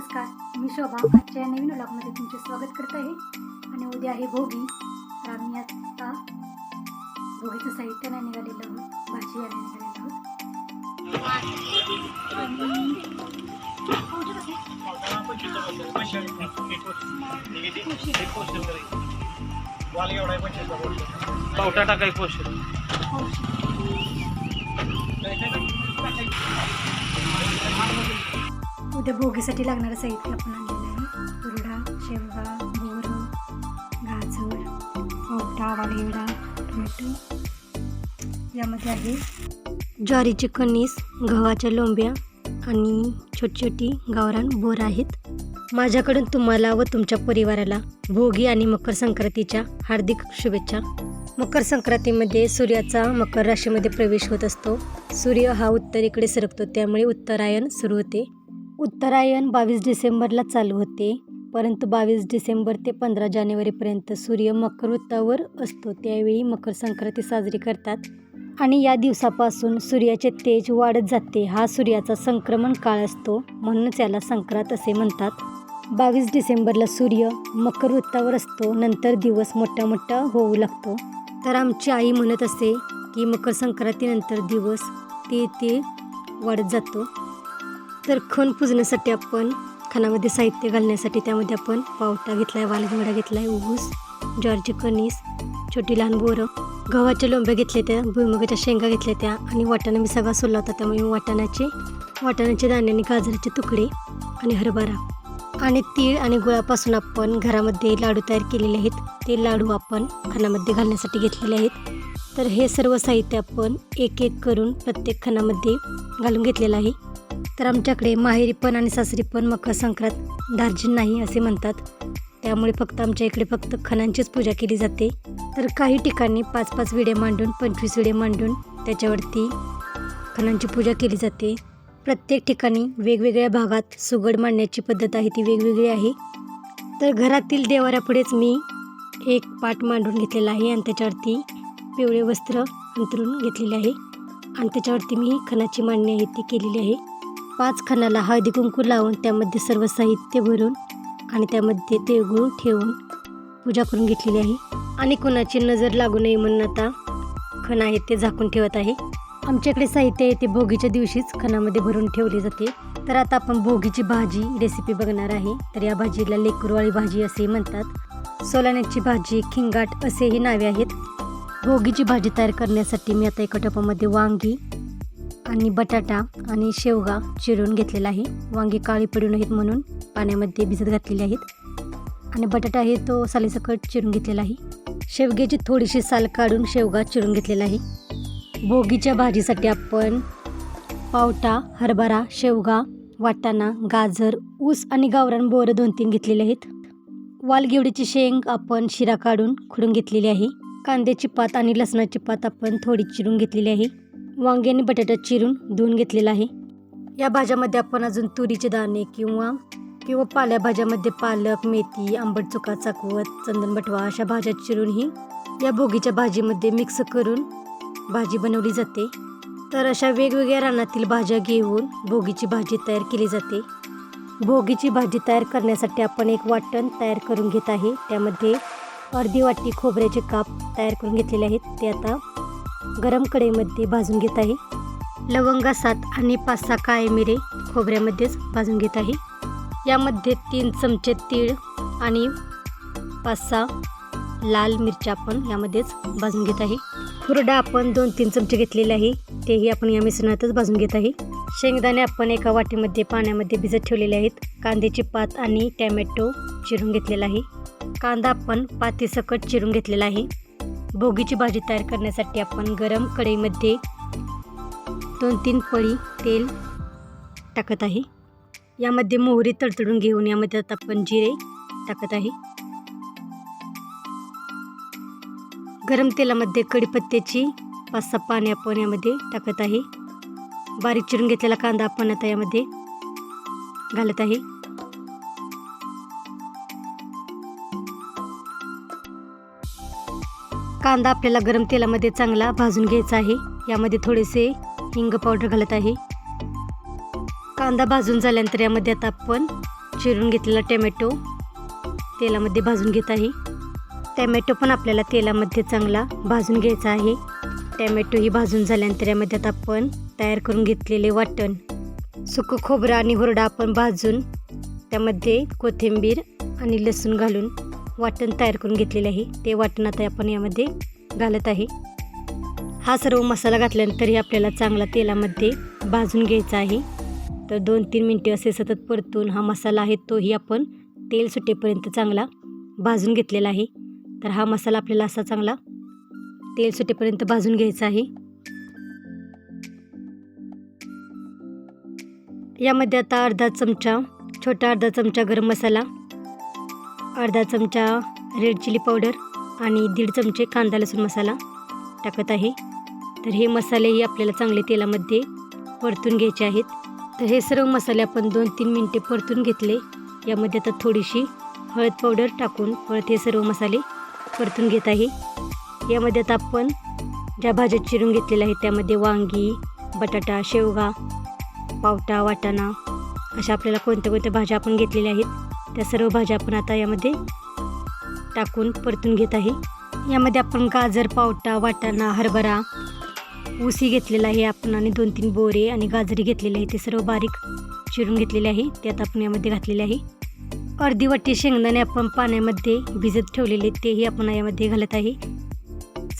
नमस्कार मी शोभा. आजच्या या नवीन व्लॉगमध्ये तुमचे स्वागत करत आहे. आणि उद्या आहे भोगी. तर आम्ही आता भोगीचं साहित्य नाही निघालेलं आहोत. भाजी आणायला निघालेलो आहोत. पावटा टाकाय पोषण उद्या भोगीसाठी लागणारं साहित्य आपण आणलेलं आहे. कुरडा शेवगा बोरं गाजर पोपटा वालेवडा टोमॅटो. यामध्ये आहे ज्वारीची कणीस गव्हाच्या लोंब्या आणि छोटी छोटी गावरान बोर आहेत. माझ्याकडून तुम्हाला व तुमच्या परिवाराला भोगी आणि मकर संक्रांतीच्या हार्दिक शुभेच्छा. मकर संक्रांतीमध्ये सूर्याचा मकर राशीमध्ये प्रवेश होत असतो. सूर्य हा उत्तरेकडे सरकतो त्यामुळे उत्तरायण सुरू होते. उत्तरायण बावीस डिसेंबरला चालू होते. परंतु बावीस डिसेंबर ते पंधरा जानेवारीपर्यंत सूर्य मकर वृत्तावर असतो. त्यावेळी मकर संक्रांती साजरी करतात आणि या दिवसापासून सूर्याचे तेज वाढत जाते. हा सूर्याचा संक्रमण काळ असतो म्हणूनच याला संक्रांत असे म्हणतात. बावीस डिसेंबरला सूर्य मकर वृत्तावर असतो. नंतर दिवस मोठा मोठा होऊ लागतो. तर आमची आई म्हणत असे की मकर संक्रांतीनंतर दिवस ते ते वाढत जातो. तर खण पुजण्यासाठी आपण खणामध्ये साहित्य घालण्यासाठी त्यामध्ये आपण पावटा घेतला आहे वालगवडा घेतला आहे ऊस ज्वारीची कणीस छोटी लहान बोरं. गव्हाच्या लोंब्या घेतल्या त्या भुईमुगाच्या शेंगा घेतल्या त्या आणि वाटाणा मी सगळा सोलला होता त्यामुळे वाटाण्याचे वाटाण्याचे दाणे आणि गाजराचे तुकडे आणि हरभरा आणि तीळ आणि गुळापासून आपण घरामध्ये लाडू तयार केलेले आहेत. ते लाडू आपण खणामध्ये घालण्यासाठी घेतलेले आहेत. तर हे सर्व साहित्य आपण एक एक करून प्रत्येक खणामध्ये घालून घेतलेलं आहे. तर आमच्याकडे माहेरी पण आणि सासरी पण मकर संक्रांत दार्जिन नाही असे म्हणतात. त्यामुळे फक्त आमच्या इकडे फक्त खणांचीच पूजा केली जाते. तर काही ठिकाणी पाच पाच विडे मांडून पंचवीस विडे मांडून त्याच्यावरती खणांची पूजा केली जाते. प्रत्येक ठिकाणी वेगवेगळ्या भागात सुगड मांडण्याची पद्धत आहे ती वेगवेगळी आहे. तर घरातील देवाऱ्यापुढेच मी एक पाट मांडून घेतलेला आहे आणि त्याच्यावरती पिवळे वस्त्र अंतरून घेतलेले आहे. आणि त्याच्यावरती मी खणाची मांडणी आहे ती केलेली आहे. पाच खणाला हळदी कुंकू लावून त्यामध्ये सर्व साहित्य भरून आणि त्यामध्ये तिळगुळ ठेवून पूजा करून घेतलेली आहे. आणि कोणाची नजर लागू नये म्हणून आता खण आहे ते झाकून ठेवत आहे. आमच्याकडे साहित्य आहे ते भोगीच्या दिवशीच खणामध्ये भरून ठेवले जाते. तर आता आपण भोगीची भाजी रेसिपी बघणार आहे. तर या भाजीला लेकरवाळी भाजी असे म्हणतात. सोलाण्याची भाजी खिंगाट असेही नावे आहेत. भोगीची भाजी तयार करण्यासाठी मी आता एका टपामध्ये वांगी आणि बटाटा आणि शेवगा चिरून घेतलेला आहे. वांगी काळी पडू नयेत म्हणून पाण्यामध्ये भिजत घातलेली आहेत. आणि बटाटा आहे तो सालीसकट चिरून घेतलेला आहे. शेवग्याची थोडीशी साल काढून शेवगा चिरून घेतलेला आहे. भोगीच्या भाजीसाठी आपण पावटा हरभरा शेवगा वाटाणा गाजर ऊस आणि गावरान बोरं दोन तीन घेतलेले आहेत. वालगिवडीची शेंग आपण शिरा काढून खुडून घेतलेली आहे. कांद्याची पात आणि लसणाची पात आपण थोडी चिरून घेतलेली आहे. वांगे आणि बटाटा चिरून धुवून घेतलेला आहे. या भाज्यामध्ये आपण अजून तुरीचे दाणे किंवा किंवा पाल्याभाज्यामध्ये पालक मेथी आंबट चुका चाकवत चंदन बटवा अशा भाज्या चिरूनही या भोगीच्या भाजीमध्ये मिक्स करून भाजी बनवली जाते. तर अशा वेगवेगळ्या रानातील भाज्या घेऊन भोगीची भाजी तयार केली जाते. भोगीची भाजी तयार करण्यासाठी आपण एक वाटण तयार करून घेत आहे. त्यामध्ये अर्धी वाटी खोबऱ्याचे काप तयार करून घेतलेले आहेत. ते आता गरम कढईमध्ये भाजून घेत आहे. लवंगा सात आणि पाच सहा काळे मिरे खोबऱ्यामध्येच भाजून घेत आहे. यामध्ये तीन चमचे तीळ आणि पाच सहा लाल मिरच्या आपण यामध्येच भाजून घेत आहे. हुरडा आपण दोन तीन चमचे घेतलेले आहे. तेही आपण या मिश्रणातच भाजून घेत आहे. शेंगदाणे आपण एका वाटीमध्ये पाण्यामध्ये भिजत ठेवलेले आहेत. कांद्याची पात आणि टॅमॅटो चिरून घेतलेला आहे. कांदा आपण पातीसकट चिरून घेतलेला आहे. भोगीची भाजी तयार करण्यासाठी आपण गरम कढईमध्ये दोन तीन पळी तेल टाकत आहे. यामध्ये मोहरी तडतडून घेऊन यामध्ये आता आपण जिरे टाकत आहे. गरम तेलामध्ये कढीपत्त्याची पाच सहा पाने आपण यामध्ये टाकत आहे. बारीक चिरून घेतलेला कांदा आपण आता यामध्ये घालत आहे. कांदा आपल्याला गरम तेलामध्ये चांगला भाजून घ्यायचा आहे. यामध्ये थोडेसे हिंग पावडर घालत आहे. कांदा भाजून झाल्यानंतर यामध्ये आता आपण चिरून घेतलेला टॅमॅटो तेलामध्ये भाजून घेत आहे. टॅमॅटो पण आपल्याला तेलामध्ये चांगला भाजून घ्यायचा आहे. टॅमॅटो ही भाजून झाल्यानंतर यामध्ये आता आपण तयार करून घेतलेले वाटण. सुकं खोबरं आणि हुरडा आपण भाजून त्यामध्ये कोथिंबीर आणि लसूण घालून वाटण तयार करून घेतलेले आहे. ते वाटण आता आपण यामध्ये घालत आहे. हा सर्व मसाला घातल्यानंतरही आपल्याला चांगला तेलामध्ये भाजून घ्यायचा आहे. तर दोन तीन मिनटे असे सतत परतून हा मसाला आहे तोही आपण तेल सुटेपर्यंत चांगला भाजून घेतलेला आहे. तर हा मसाला आपल्याला असा चांगला तेल सुटेपर्यंत भाजून घ्यायचा आहे. यामध्ये आता अर्धा चमचा छोटा अर्धा चमचा गरम मसाला अर्धा चमचा रेड चिली पावडर आणि दीड चमचे कांदा लसूण मसाला टाकत आहे. तर हे मसालेही आपल्याला चांगले तेलामध्ये परतून घ्यायचे आहेत. तर हे सर्व मसाले आपण दोन तीन मिनटे परतून घेतले. यामध्ये आता थोडीशी हळद पावडर टाकून परत हे सर्व मसाले परतून घेत आहे. यामध्ये आता आपण ज्या भाज्या चिरून घेतलेल्या आहेत त्यामध्ये वांगी बटाटा शेवगा पावटा वाटाणा अशा आपल्याला कोणत्या कोणत्या भाज्या आपण घेतलेल्या आहेत त्या सर्व भाज्या आपण आता यामध्ये टाकून परतून घेत आहे. यामध्ये आपण गाजर पावटा वाटाणा हरभरा ऊसी घेतलेला आहे आपण आणि दोन तीन बोरे आणि गाजरी घेतलेले आहे. ते सर्व बारीक चिरून घेतलेले आहे. ते आता आपण यामध्ये घातलेले आहे. अर्धी वाटी शेंगदाणे आपण पाण्यामध्ये भिजत ठेवलेले तेही आपण यामध्ये घालत आहे.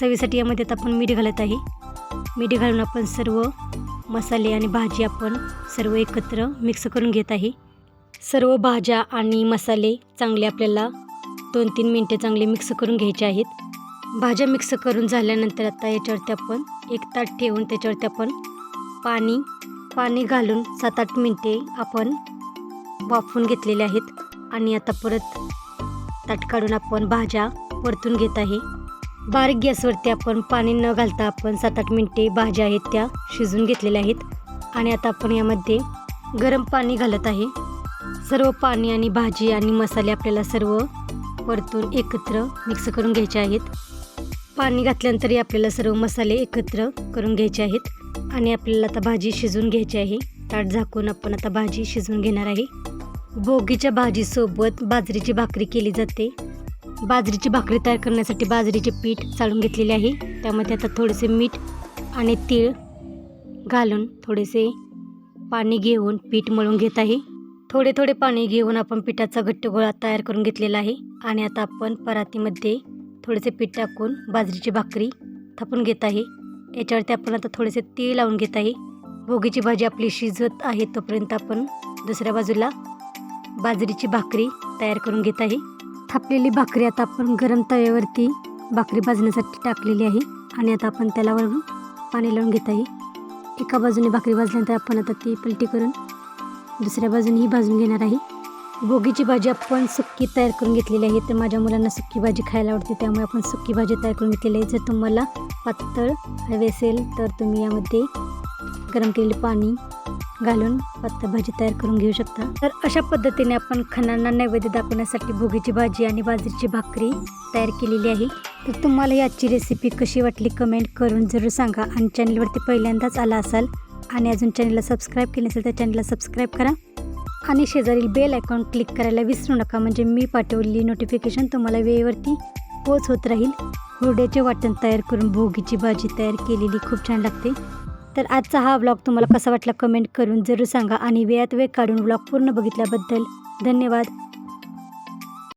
चवीसाठी यामध्ये आता आपण मीठ घालत आहे. मीठ घालून आपण सर्व मसाले आणि भाजी आपण सर्व एकत्र मिक्स करून घेत आहे. सर्व भाज्या आणि मसाले चांगले आपल्याला दोन तीन मिनटे चांगले मिक्स करून घ्यायचे आहेत. भाज्या मिक्स करून झाल्यानंतर आता याच्यावरती आपण एक ताट ठेवून त्याच्यावरती आपण पाणी पाणी घालून सात आठ मिनटे आपण वाफवून घेतलेले आहेत. आणि आता परत ताट काढून आपण भाज्या परतून घेत आहे. बारीक गॅसवरती आपण पाणी न घालता आपण सात आठ मिनटे भाज्या आहेत त्या शिजून घेतलेल्या आहेत. आणि आता आपण यामध्ये गरम पाणी घालत आहे. सर्व पाणी आणि भाजी आणि मसाले आपल्याला सर्व परतून एकत्र मिक्स करून घ्यायचे आहेत. पाणी घातल्यानंतरही आपल्याला सर्व मसाले एकत्र करून घ्यायचे आहेत. आणि आपल्याला आता भाजी शिजवून घ्यायची आहे. ताट झाकून आपण आता भाजी शिजवून घेणार आहे. भोगीच्या भाजीसोबत बाजरीची भाकरी केली जाते. बाजरीची भाकरी तयार करण्यासाठी बाजरीचे पीठ चाळून घेतलेले आहे. त्यामध्ये आता थोडेसे मीठ आणि तीळ घालून थोडेसे पाणी घेऊन पीठ मळून घेत आहे. थोडे थोडे पाणी घेऊन आपण पिठाचा घट्ट गोळा तयार करून घेतलेला आहे. आणि आता आपण परातीमध्ये थोडेसे पीठ टाकून बाजरीची भाकरी थापून घेत आहे. याच्यावरती आपण आता थोडेसे तेल लावून घेत आहे. भोगीची भाजी आपली शिजत आहे तोपर्यंत आपण दुसऱ्या बाजूला बाजरीची भाकरी तयार करून घेत आहे. थापलेली भाकरी आता आपण गरम तव्यावरती भाकरी भाजण्यासाठी टाकलेली आहे. आणि आता आपण त्याला वरून पाणी लावून घेत आहे. एका बाजूने भाकरी भाजल्यानंतर आपण आता ती पलटी करून दुसऱ्या बाजूने ही भाजून घेणार आहे. गोगीची भाजी आपण सुक्की तयार करून घेतलेली आहे. तर माझ्या मुलांना सुक्की भाजी खायला आवडते त्यामुळे आपण सुक्की भाजी तयार करून घेतलेली आहे. जर तुम्हाला पातळ हवे असेल तर तुम्ही यामध्ये गरम केलेले पाणी घालून पातळ भाजी तयार करून घेऊ शकता. तर अशा पद्धतीने आपण खणांना नैवेद्य दाखवण्यासाठी भोगीची भाजी आणि बाजरीची भाकरी तयार केलेली आहे. तर तुम्हाला याची रेसिपी कशी वाटली कमेंट करून जरूर सांगा. आणि चॅनलवरती पहिल्यांदाच आला असाल आणि अजून चॅनलला सबस्क्राईब केले नसेल तर चॅनलला सबस्क्राईब करा. आणि शेजारील बेल आयकॉन क्लिक करायला विसरू नका. म्हणजे मी पाठवलेली नोटिफिकेशन तुम्हाला वेळेवरती पोच होत राहील. हुरड्याचे वाटण तयार करून भोगीची भाजी तयार केलेली खूप छान लागते. तर आजचा हा ब्लॉग तुम्हाला कसा वाटला कमेंट करून जरूर सांगा. आणि वेळात वेळ काढून ब्लॉग पूर्ण बघितल्याबद्दल धन्यवाद.